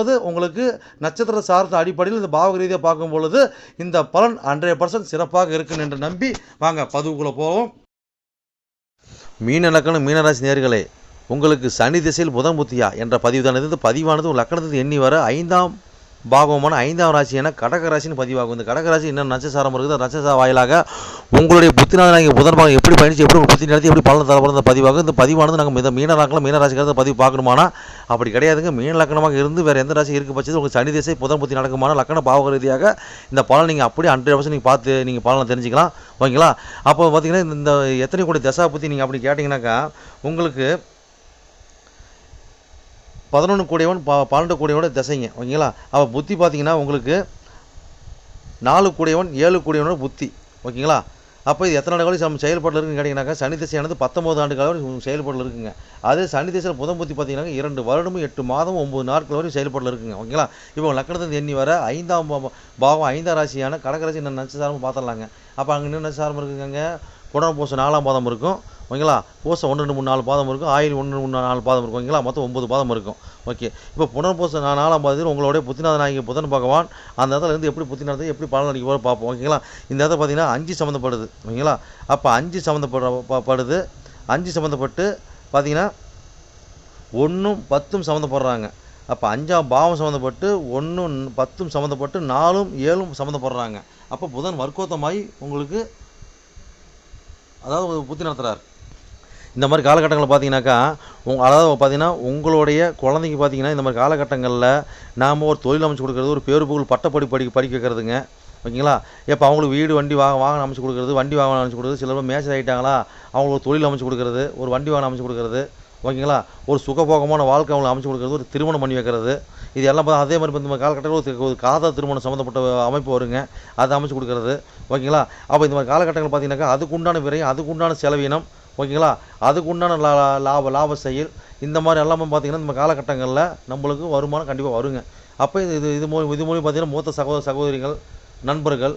ரெண்டாவது உங்களுக்கு நட்சத்திர சார்ந்த அடிப்படையில் இந்த பாவக ரீதியாக பார்க்கும் பொழுது இந்த பலன் ஹண்ட்ரட் பர்சன்ட் சிறப்பாக இருக்கும் என்று நம்பி வாங்க பதிவுக்குள்ளே போவோம். மீன லக்கணம் மீனராசி நேர்களே உங்களுக்கு சனி திசையில் புதன் புத்தியா என்ற பதிவு தானது இந்த பதிவானது உங்கள் லக்கணத்துக்கு எண்ணி வர ஐந்தாம் பாகவமான ஐந்தாம் ராசி என கடக ராசின்னு பதிவாகும். இந்த கடக ராசி என்ன நட்சசாரம் இருக்குது நட்சசார வாயிலாக உங்களுடைய புத்திநாதனாகிய புதன் பாகம் எப்படி பயணிச்சு எப்படி புத்தி நடத்தி எப்படி பலன் தரப்படுறது பதிவாகும். இந்த பதிவானது நாங்கள் மித மீன லக்கணம் பதிவு பார்க்கணுமானா? அப்படி கிடையாதுங்க. மீன லக்கணமாக இருந்து வேறு எந்த ராசி இருக்க பட்சத்தில் உங்களுக்கு சனி திசை புதன் புத்தி நடக்குமான? லக்கண பாவக ரீதியாக இந்த பலன் நீங்கள் அப்படியே ஹண்ட்ரட் பர்சன்ட் நீங்கள் பார்த்து நீங்கள் பலனை தெரிஞ்சுக்கலாம். ஓகேங்களா? அப்போ பார்த்தீங்கன்னா இந்த- இந்த எத்தனை கோடி தசா புத்தி நீங்கள் அப்படி கேட்டிங்கனாக்கா உங்களுக்கு பதினொன்று கூடியவன் ப பன்னெண்டு கூடியவனோட திசைங்க ஓகேங்களா? அப்போ புத்தி பார்த்தீங்கன்னா உங்களுக்கு நாலு கூடியவன் ஏழு கூடியவனோட புத்தி ஓகேங்களா? அப்போ இது எத்தனை நாள் நம்ம செயல்பாட்டில் இருக்குன்னு கேட்டிங்கனாக்கா சனி திசையானது பத்தொம்பது ஆண்டு காலம் செயல்பாட்டில் இருக்குங்க. அதே சனி திசையில் புதன் புத்தி பார்த்தீங்கன்னா இரண்டு வருடமும் எட்டு மாதம் ஒம்பது நாட்கள் வரையும் செயல்பாட்டில் இருக்குங்க ஓகேங்களா? இப்போ லக்கணத்தை எண்ணி வர ஐந்தாம் பாவம் ஐந்தாம் ராசியான கடகராசி என்ன நட்சத்திரம் பார்த்துடலாங்க அப்போ அங்கே இன்னும் நட்சத்திரம் இருக்குங்க புனர்பூசம் நாலாம் பாதம் இருக்கும். ஓகேங்களா? பூசம் ஒன்று ரெண்டு மூணு நாலு பாதம் இருக்கும். ஆயில் ஒன்று மூணு நாலு பாதம் இருக்கும். ஓகேங்களா? மொத்தம் ஒம்பது பாதம் இருக்கும். ஓகே. இப்போ புனர்பூசம் நா- நாலாம் பாதத்தில் உங்களுடைய புத்திநாத நாயகி புதன் பகவான் அந்த இடத்துல இருந்து எப்படி புத்தி எப்படி பலன் அடிக்க போகிற பார்ப்போம். ஓகேங்களா? இந்த இடத்துல பார்த்தீங்கன்னா அஞ்சு சம்மந்தப்படுது. ஓகேங்களா? அப்போ அஞ்சு சம்மந்தப்படுற படுது. அஞ்சு சம்மந்தப்பட்டு பார்த்தீங்கன்னா ஒன்றும் பத்தும் சம்மந்தப்படுறாங்க. அப்போ அஞ்சாம் பாவம் சம்மந்தப்பட்டு ஒன்றும் பத்தும் சம்மந்தப்பட்டு நாலும் ஏழும் சம்மந்தப்படுறாங்க. அப்போ புதன் வர்க்கோத்தமாகி உங்களுக்கு அதாவது புத்தி நடத்துகிறார் இந்த மாதிரி காலகட்டங்களில் பார்த்தீங்கன்னாக்கா உங்க அதாவது பார்த்தீங்கன்னா உங்களுடைய குழந்தைக்கு பார்த்தீங்கன்னா இந்த மாதிரி காலகட்டங்களில் நாம் ஒரு தொழில் அமைச்சு கொடுக்குறது ஒரு பேரு புகழ் பட்டப்படி படி படிக்க வைக்கிறதுங்க. ஓகேங்களா? இப்போ அவங்களுக்கு வீடு வண்டி வாங்க வாகனம் அமைச்சு கொடுக்குறது வண்டி வாகனம் அமைச்சு கொடுக்குறது சில பேர் மேட்ச் ஆகிட்டாங்களா அவங்களுக்கு தொழில் அமைச்சு கொடுக்குறது ஒரு வண்டி வாகனம் அமைச்சு கொடுக்குறது ஓகேங்களா? ஒரு சுகபோகமான வாழ்க்கை அவங்களை அமைச்சு கொடுக்குறது ஒரு திருமணம் பண்ணி வைக்கிறது இது எல்லாம் பார்த்தா அதே மாதிரி இந்த காலகட்டத்தில் ஒரு ஒரு காதல் திருமணம் சம்மந்தப்பட்ட அமைப்பு வருங்க அதை அமைச்சு கொடுக்குறது ஓகேங்களா? அப்போ இந்த மாதிரி காலகட்டங்கள் பார்த்தீங்கன்னாக்கா அதுக்குண்டான விரையும் அதுக்குண்டான செலவினம் ஓகேங்களா? அதுக்கு உண்டான லா லாப லாப செயல் இந்த மாதிரி எல்லாமே பார்த்தீங்கன்னா இந்த காலகட்டங்களில் நம்மளுக்கு வருமானம் கண்டிப்பாக வருங்க. அப்போ இது இது இது மூலம் இது மூலியம் பார்த்தீங்கன்னா மூத்த சகோதர சகோதரிகள் நண்பர்கள்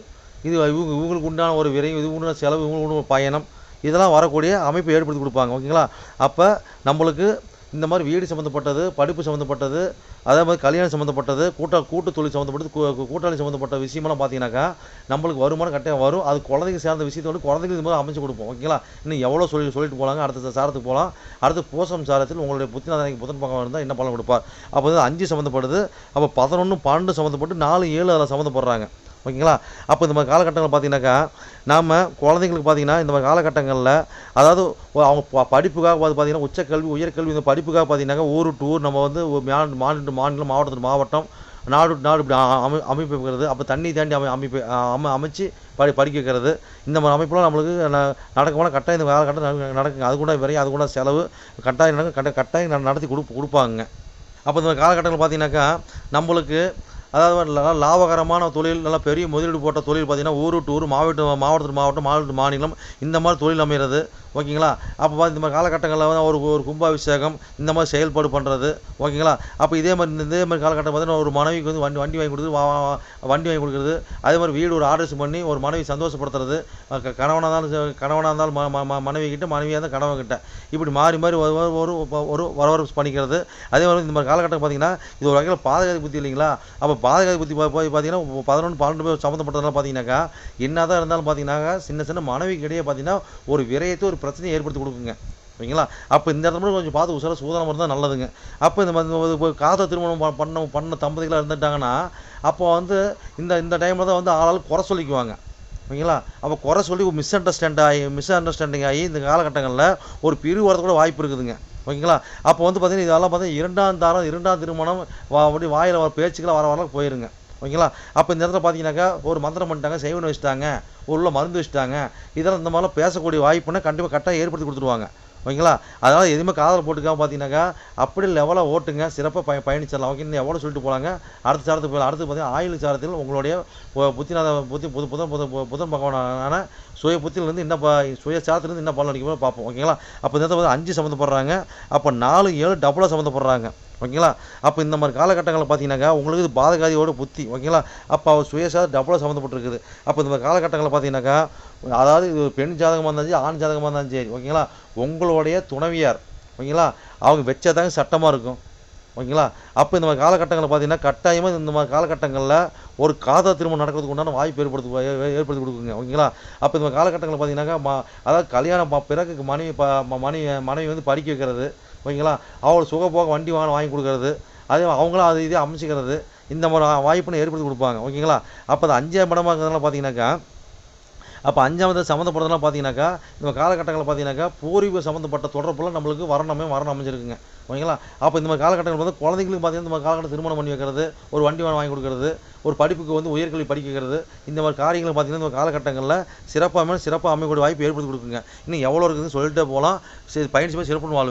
இது இவங்க இவங்களுக்கு உண்டான ஒரு விரைவு இது உண்டான செலவு இவங்களுக்கு உண்டான பயணம் இதெல்லாம் வரக்கூடிய அமைப்பை ஏற்படுத்தி கொடுப்பாங்க. ஓகேங்களா? அப்போ நம்மளுக்கு இந்த மாதிரி வீடு சம்மந்தப்பட்டது படிப்பு சம்மந்தப்பட்டது அதே மாதிரி கல்யாணம் சம்மந்தப்பட்டது கூட்ட கூட்டு தொழில் சம்மந்தப்பட்டது கூ- கூட்டாளி சம்மந்தப்பட்ட விஷயமெல்லாம் பார்த்தீங்கன்னாக்கா நம்மளுக்கு வருமானம் கட்டாயம் வரும். அது குழந்தைங்க சேர்ந்த விஷயத்தோடு குழந்தைங்களுக்கு இது மாதிரி அமைச்சு கொடுப்போம். ஓகேங்களா? இன்னும் எவ்வளோ சொல்லி சொல்லிட்டு போகலாங்க அடுத்த சாரத்துக்கு போகலாம். அடுத்து பூசம் சாரத்தில் உங்களுடைய புத்திநாதனைக்கு புத்தன் பக்கம் இருந்தால் என்ன பலன் கொடுப்பார்? அப்போ வந்து அஞ்சு சம்மந்தப்படுது. அப்போ பதினொன்று பன்னெண்டு சம்மந்தப்பட்டு நாலு ஏழு அதில் சம்மந்தப்படுறாங்க. ஓகேங்களா? அப்போ இந்த மாதிரி காலகட்டங்கள் பார்த்தீங்கன்னாக்கா நாம் குழந்தைங்களுக்கு பார்த்தீங்கன்னா இந்த மாதிரி காலகட்டங்களில் அதாவது அவங்க ப- படிப்புக்காக பார்த்து பார்த்தீங்கன்னா உச்சக்கல்வி உயர்கல்வி இந்த படிப்புக்காக பார்த்தீங்கன்னாக்கா ஊர் டு ஊர் நம்ம வந்து மாநில மாநிலம் மாவட்டத்துக்கு மாவட்டம் நாடு நாடு இப்படி அமை அமைப்பு வைக்கிறது அப்போ தண்ணி தாண்டி அமை அமைப்பு அமை அம அமைச்சு படி படிக்க வைக்கிறது இந்த மாதிரி அமைப்புலாம் நம்மளுக்கு ந- கட்டாயம் இந்த காலகட்டம் நடக்குங்க. அது கூட வரையும் அது கூட செலவு கட்டாயம் கட்ட கட்டாயம் நடத்தி கொடு கொடுப்பாங்க அப்போ இந்த காலகட்டங்கள் பார்த்தீங்கன்னாக்கா நம்மளுக்கு அதாவது நல்லா லாபகரமான தொழில் நல்லா பெரிய முதலீடு போட்ட தொழில் பார்த்திங்கன்னா ஊர் விட்டு ஊர் மாவட்டம் மாவட்டத்துக்கு மாவட்டம் மாநிலம் மாநிலம் இந்த மாதிரி தொழில் அமைகிறது. ஓகேங்களா? அப்போ பார்த்து இந்த மாதிரி காலகட்டங்களில் வந்து ஒரு ஒரு கும்பாபிஷேகம் இந்த மாதிரி செயல்பாடு பண்ணுறது ஓகேங்களா? அப்போ இதே மாதிரி இந்த- இதே மாதிரி காலகட்டம் பார்த்தீங்கன்னா ஒரு மனைவிக்கு வந்து வண்டி வண்டி வாங்கி கொடுத்து வா- வண்டி வாங்கி கொடுக்குறது அதே மாதிரி வீடு ஒரு ஆர்டர்ஸ் பண்ணி ஒரு மனைவி சந்தோஷப்படுத்துறது க- கணவனாக இருந்தாலும் கணவனாக இருந்தாலும் ம- ம- மனைவி கிட்ட மனைவியாக இருந்தால் கணவன் கிட்ட இப்படி மாறி மாறி ஒரு ஒரு- ஒரு ஒரு வரவரப்பு பண்ணிக்கிறது. அதே மாதிரி இந்த மாதிரி காலகட்டம் பார்த்தீங்கன்னா இது ஒரு வகையில் பாதகாதி புத்தி இல்லைங்களா? அப்போ பாதகாதி புத்தி போய் பார்த்தீங்கன்னா பதினொன்று பன்னெண்டு பேர் சம்மந்தப்பட்டதெல்லாம் பார்த்தீங்கன்னாக்கா என்னதான் இருந்தாலும் பார்த்தீங்கன்னாக்கா சின்ன சின்ன மனைவிக்கு இடையே பார்த்தீங்கன்னா ஒரு விரயத்தை ஒரு பிரச்சனையை ஏற்படுத்தி கொடுக்குங்க. ஓகேங்களா? அப்போ இந்த இடத்துல மட்டும் கொஞ்சம் பார்த்து உசார சூதானம் இருந்தால் நல்லதுங்க. அப்போ இந்த மாதிரி காதல் திருமணம் ப- பண்ண பண்ண தம்பதிகளாக இருந்துட்டாங்கன்னா அப்போ வந்து இந்த இந்த டைமில் தான் வந்து ஆளால் குறை சொல்லிக்குவாங்க. ஓகேங்களா? அப்போ குறை சொல்லி மிஸ் அண்டர்ஸ்டாண்ட் ஆகி மிஸ் அண்டர்ஸ்டாண்டிங் ஆகி இந்த காலகட்டங்களில் ஒரு பிரிவு வரது கூட வாய்ப்பு இருக்குதுங்க. ஓகேங்களா? அப்போ வந்து பார்த்தீங்கன்னா இதெல்லாம் பார்த்தீங்கன்னா இரண்டாம் தாரம் இரண்டாம் திருமணம் வா அப்படி வாயில் வர பேச்சுக்கெல்லாம் வர வர போயிருங்க. ஓகேங்களா? அப்போ இந்த இடத்துல பார்த்தீங்கன்னாக்கா ஒரு மந்திரம் பண்ணிட்டாங்க செய்வன் வச்சுட்டாங்க ஒரு உள்ள மருந்து வச்சுட்டாங்க இதெல்லாம் இந்த மாதிரிலாம் பேசக்கூடிய வாய்ப்புன்னா கண்டிப்பாக கரெக்டாக ஏற்படுத்தி கொடுத்துருவாங்க. ஓகேங்களா? அதனால் எதுவுமே காதல் போட்டுக்காம பார்த்தீங்கன்னாக்கா அப்படி லெவலாக ஓட்டுங்க சிறப்பாக பய பயணிச்சிடலாம். ஓகே இன்னும் எவ்வளோ சொல்லிட்டு போகலாங்க அடுத்த சாரத்துக்கு போகலாம் அடுத்து பார்த்தீங்கன்னா ஆயுள் சாரத்தில் உங்களுடைய புத்திநாத புத்தி புது புதன் புதன் புதன் பகவானான சுய புத்தியிலேருந்து என்ன ப சுய சாரத்துலேருந்து என்ன பலன் அடிக்குமோ பார்ப்போம். ஓகேங்களா? அப்போ இந்த இடத்துல வந்து அஞ்சு சம்மந்தப்படுறாங்க. அப்போ நாலு ஏழு டபுளாக சம்மந்தப்படுறாங்க. ஓகேங்களா? அப்போ இந்த மாதிரி காலகட்டங்களில் பார்த்தீங்கன்னாக்கா உங்களுக்கு இது பாதகாதியோட புத்தி ஓகேங்களா? அப்போ அவர் சுயசாத டபுளாக சம்மந்தப்பட்டிருக்குது. அப்போ இந்த மாதிரி காலகட்டங்களில் பார்த்தீங்கன்னாக்கா அதாவது இது பெண் ஜாதகமாக இருந்தாலும் சரி ஆண் ஜாதகமாக இருந்தாலும் சரி ஓகேங்களா? உங்களுடைய துணைவியார் ஓகேங்களா? அவங்க வச்சாதாங்க சட்டமாக இருக்கும் ஓகேங்களா? அப்போ இந்த மாதிரி காலகட்டங்களில் பார்த்தீங்கன்னா கட்டாயமாக இந்த மாதிரி காலகட்டங்களில் ஒரு காதல் திருமணம் நடக்கிறதுக்கு உண்டான வாய்ப்பு ஏற்படுத்து ஏற்படுத்தி கொடுக்குங்க ஓகேங்களா? அப்போ இந்த மாதிரி காலகட்டங்களில் பார்த்தீங்கன்னாக்கா அதாவது கல்யாணம் பிறகு மனைவி ப ம- மனைவி மனைவி வந்து படிக்க வைக்கிறது ஓகேங்களா? அவங்களுக்கு சுகப்போக வண்டி வாகனம் வாங்கி கொடுக்கறது அதே அவங்களும் அது இதே அமைச்சிக்கிறது இந்த மாதிரி வாய்ப்புன்னு ஏற்படுத்தி கொடுப்பாங்க. ஓகேங்களா? அப்போ அது அஞ்சாம் இடமா இருக்கிறதுனால பார்த்தீங்கன்னாக்கா அப்போ அஞ்சாவது சம்மந்தப்பட்டதெல்லாம் பார்த்தீங்கன்னாக்கா இந்த காலகட்டங்களில் பார்த்தீங்கன்னாக்கா பூர்வீக சம்மந்தப்பட்ட தொடர்புலாம் நம்மளுக்கு வரணுமே வரணும் அமைஞ்சிருக்குங்க. ஓகேங்களா? அப்போ இந்த மாதிரி காலகட்டங்கள் வந்து குழந்தைங்களுக்கு பார்த்தீங்கன்னா இந்த மாதிரி காலகட்டம் திருமணம் பண்ணி வைக்கிறது ஒரு வண்டி வாங்கி வாங்கி கொடுக்கறது ஒரு படிப்புக்கு வந்து உயர்கல்வி படிக்க வைக்கிறது இந்த மாதிரி காரியங்கள் பார்த்தீங்கன்னா இந்த காலகட்டங்களில் சிறப்பாக சிறப்பாக அமையக்கூடிய வாய்ப்பு ஏற்படுத்தி கொடுக்குங்க. இன்னும் எவ்வளோ இருக்குதுன்னு சொல்லிட்டே போகலாம் சரி பயணிச்சு போய் சிறப்புன்னு வாழ்வு